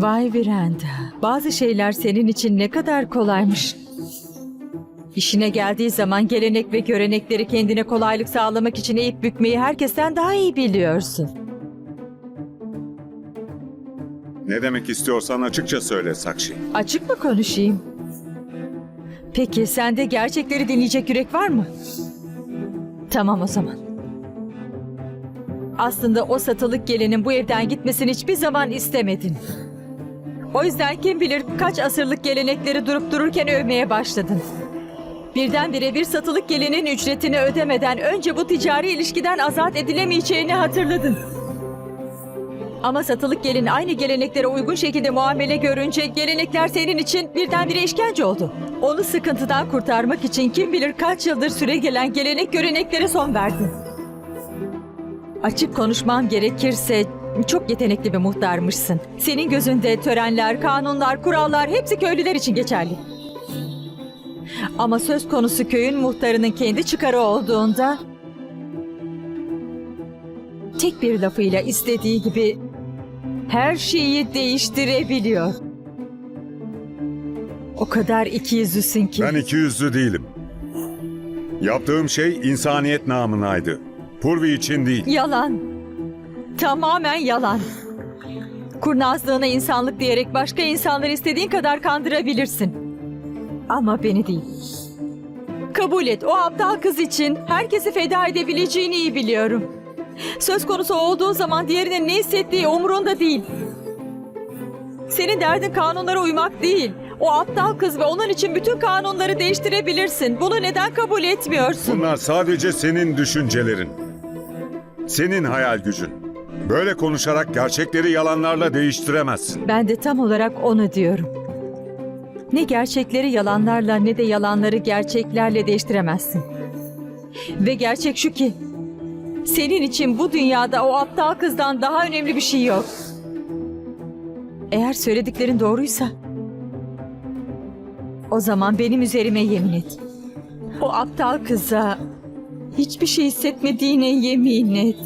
Vay Viranda, bazı şeyler senin için ne kadar kolaymış. İşine geldiği zaman gelenek ve görenekleri kendine kolaylık sağlamak için eğip bükmeyi herkesten daha iyi biliyorsun. Ne demek istiyorsan açıkça söyle Sakşi. Açık mı konuşayım? Peki sende gerçekleri dinleyecek yürek var mı? Tamam o zaman. Aslında o satılık gelinin bu evden gitmesini hiçbir zaman istemedin. O yüzden kim bilir kaç asırlık gelenekleri durup dururken övmeye başladın. Birdenbire bir satılık gelinin ücretini ödemeden önce bu ticari ilişkiden azat edilemeyeceğini hatırladın. Ama satılık gelin aynı geleneklere uygun şekilde muamele görünce gelenekler senin için birdenbire işkence oldu. Onu sıkıntıdan kurtarmak için kim bilir kaç yıldır süre gelen gelenek göreneklere son verdin. Açık konuşmam gerekirse çok yetenekli bir muhtarmışsın. Senin gözünde törenler, kanunlar, kurallar hepsi köylüler için geçerli. Ama söz konusu köyün muhtarının kendi çıkarı olduğunda tek bir lafıyla istediği gibi her şeyi değiştirebiliyor. O kadar ikiyüzlüsün ki. Ben iki yüzlü değilim. Yaptığım şey insaniyet namınaydı. Purvi için değil. Yalan. Tamamen yalan. Kurnazlığına insanlık diyerek başka insanları istediğin kadar kandırabilirsin. Ama beni değil. Kabul et o aptal kız için herkesi feda edebileceğini iyi biliyorum. Söz konusu olduğu zaman diğerinin ne hissettiği umurunda değil. Senin derdin kanunlara uymak değil. O aptal kız ve onun için bütün kanunları değiştirebilirsin. Bunu neden kabul etmiyorsun? Bunlar sadece senin düşüncelerin. Senin hayal gücün. Böyle konuşarak gerçekleri yalanlarla değiştiremezsin. Ben de tam olarak onu diyorum. Ne gerçekleri yalanlarla ne de yalanları gerçeklerle değiştiremezsin. Ve gerçek şu ki senin için bu dünyada o aptal kızdan daha önemli bir şey yok. Eğer söylediklerin doğruysa o zaman benim üzerime yemin et. O aptal kıza hiçbir şey hissetmediğine yemin et.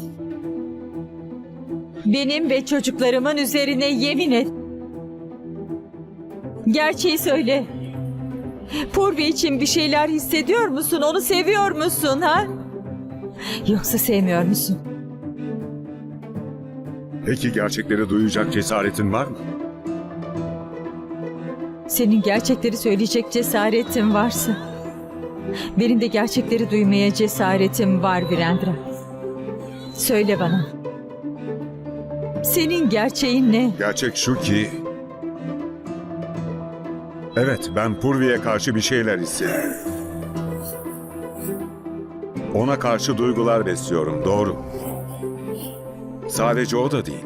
Benim ve çocuklarımın üzerine yemin et. Gerçeği söyle. Purvi için bir şeyler hissediyor musun? Onu seviyor musun ha? Yoksa sevmiyor musun? Peki gerçekleri duyacak cesaretin var mı? Senin gerçekleri söyleyecek cesaretin varsa. Benim de gerçekleri duymaya cesaretim var Virendra. Söyle bana. Senin gerçeğin ne? Gerçek şu ki... Evet, ben Purvi'ye karşı bir şeyler hissediyorum. Ona karşı duygular besliyorum, doğru. Sadece o da değil.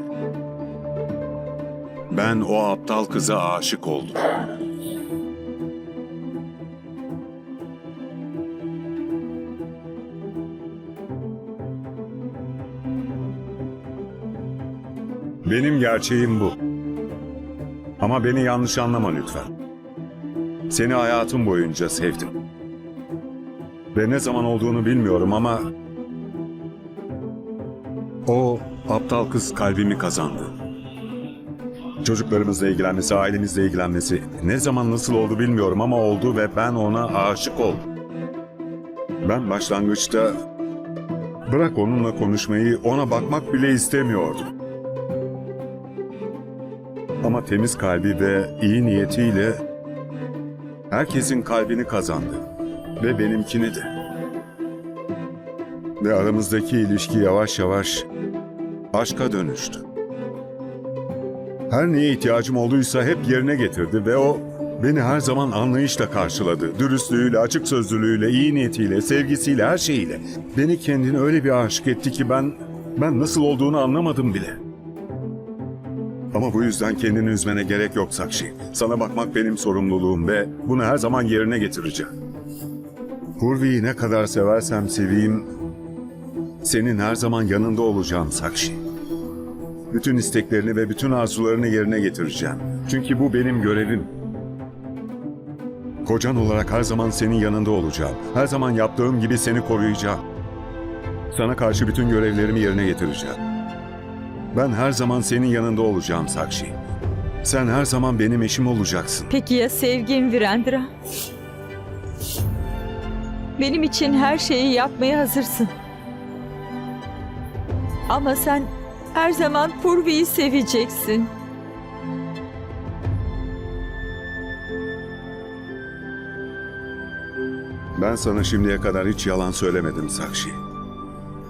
Ben o aptal kıza aşık oldum. Benim gerçeğim bu. Ama beni yanlış anlama lütfen. Seni hayatım boyunca sevdim. Ve ne zaman olduğunu bilmiyorum ama... O aptal kız kalbimi kazandı. Çocuklarımızla ilgilenmesi, ailemizle ilgilenmesi ne zaman nasıl oldu bilmiyorum ama oldu ve ben ona aşık oldum. Ben başlangıçta bırak onunla konuşmayı, ona bakmak bile istemiyordum. Ama temiz kalbi ve iyi niyetiyle herkesin kalbini kazandı ve benimkini de. Ve aramızdaki ilişki yavaş yavaş aşka dönüştü. Her neye ihtiyacım olduysa hep yerine getirdi ve o beni her zaman anlayışla karşıladı. Dürüstlüğüyle, açık sözlülüğüyle, iyi niyetiyle, sevgisiyle, her şeyiyle. Beni kendine öyle bir aşık etti ki ben ben nasıl olduğunu anlamadım bile. Ama bu yüzden kendini üzmene gerek yok Sakşi. Sana bakmak benim sorumluluğum ve bunu her zaman yerine getireceğim. Purvi'yi ne kadar seversem seveyim, senin her zaman yanında olacağım Sakşi. Bütün isteklerini ve bütün arzularını yerine getireceğim. Çünkü bu benim görevim. Kocan olarak her zaman senin yanında olacağım. Her zaman yaptığım gibi seni koruyacağım. Sana karşı bütün görevlerimi yerine getireceğim. Ben her zaman senin yanında olacağım Sakşi. Sen her zaman benim eşim olacaksın. Peki ya sevgim Virendra? Benim için her şeyi yapmaya hazırsın. Ama sen her zaman Purvi'yi seveceksin. Ben sana şimdiye kadar hiç yalan söylemedim Sakşi.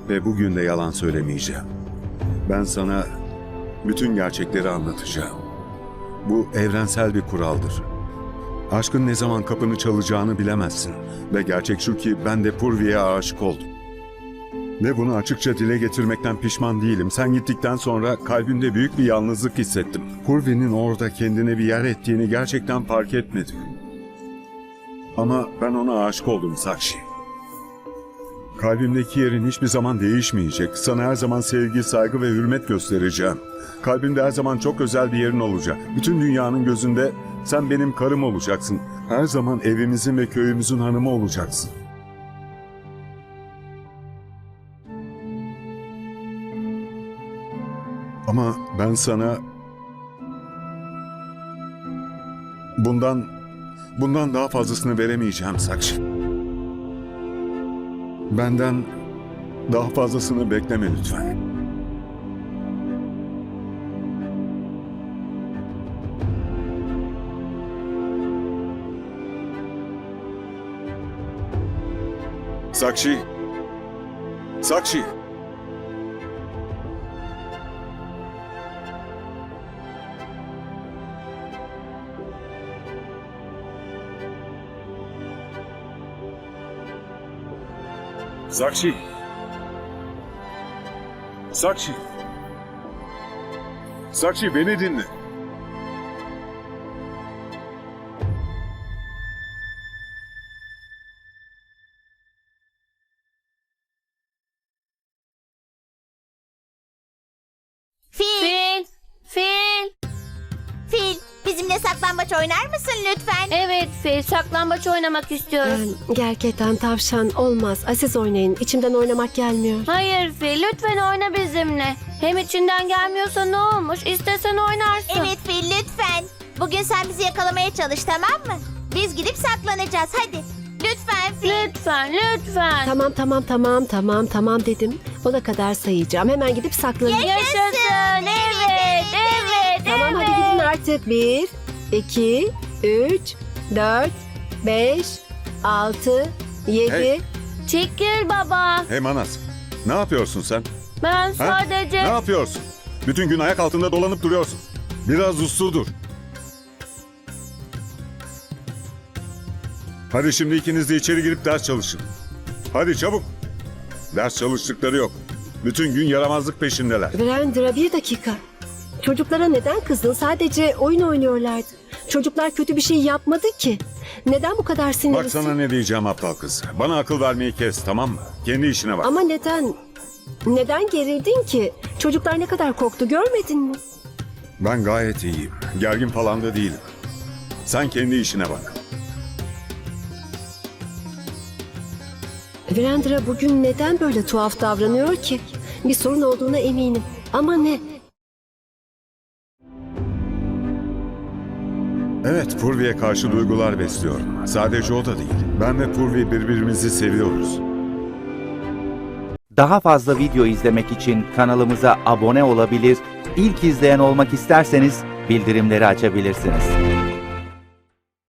Ve bugün de yalan söylemeyeceğim. Ben sana bütün gerçekleri anlatacağım. Bu evrensel bir kuraldır. Aşkın ne zaman kapını çalacağını bilemezsin. Ve gerçek şu ki ben de Purvi'ye aşık oldum. Ve bunu açıkça dile getirmekten pişman değilim. Sen gittikten sonra kalbimde büyük bir yalnızlık hissettim. Purvi'nin orada kendine bir yer ettiğini gerçekten fark etmedim. Ama ben ona aşık oldum Sakşi. Kalbimdeki yerin hiçbir zaman değişmeyecek. Sana her zaman sevgi, saygı ve hürmet göstereceğim. Kalbimde her zaman çok özel bir yerin olacak. Bütün dünyanın gözünde sen benim karım olacaksın. Her zaman evimizin ve köyümüzün hanımı olacaksın. Ama ben sana bundan bundan daha fazlasını veremeyeceğim Sakşi. Benden daha fazlasını bekleme lütfen. Sakşi. Sakşi. Sakşi. Sakşi. Sakşi beni dinle. Saklambaç oynar mısın lütfen? Evet Fil. Saklambaç oynamak istiyoruz. Ben gergedan tavşan olmaz. Aziz oynayın. İçimden oynamak gelmiyor. Hayır Fil. Lütfen oyna bizimle. Hem içinden gelmiyorsa ne olmuş? İstesen oynarsın. Evet Fil lütfen. Bugün sen bizi yakalamaya çalış tamam mı? Biz gidip saklanacağız hadi. Lütfen Fil. Lütfen, lütfen. Tamam tamam tamam tamam tamam dedim. Ona kadar sayacağım. Hemen gidip saklanayım. Yaşasın. Evet, evet, Tamam evet. hadi gidin artık. Bir, iki, üç, dört, beş, altı, yedi. Hey. Çekil baba. Hey Manas. Ne yapıyorsun sen? Ben Ha? sadece... Ne yapıyorsun? Bütün gün ayak altında dolanıp duruyorsun. Biraz uslu dur. Hadi şimdi ikiniz de içeri girip ders çalışın. Hadi çabuk. Ders çalıştıkları yok. Bütün gün yaramazlık peşindeler. Brandra bir dakika. Çocuklara neden kızdın? Sadece oyun oynuyorlardı. Çocuklar kötü bir şey yapmadı ki. Neden bu kadar Bak sinirlisin? sana ne diyeceğim aptal kız. Bana akıl vermeyi kes tamam mı? Kendi işine bak. Ama neden? Neden gerildin ki? Çocuklar ne kadar korktu görmedin mi? Ben gayet iyiyim. Gergin falan da değilim. Sen kendi işine bak. Virendra bugün neden böyle tuhaf davranıyor ki? Bir sorun olduğuna eminim. Ama ne? Evet, Purvi'ye karşı duygular besliyorum. Sadece o da değil. Ben ve Purvi birbirimizi seviyoruz. Daha fazla video izlemek için kanalımıza abone olabilir, ilk izleyen olmak isterseniz bildirimleri açabilirsiniz.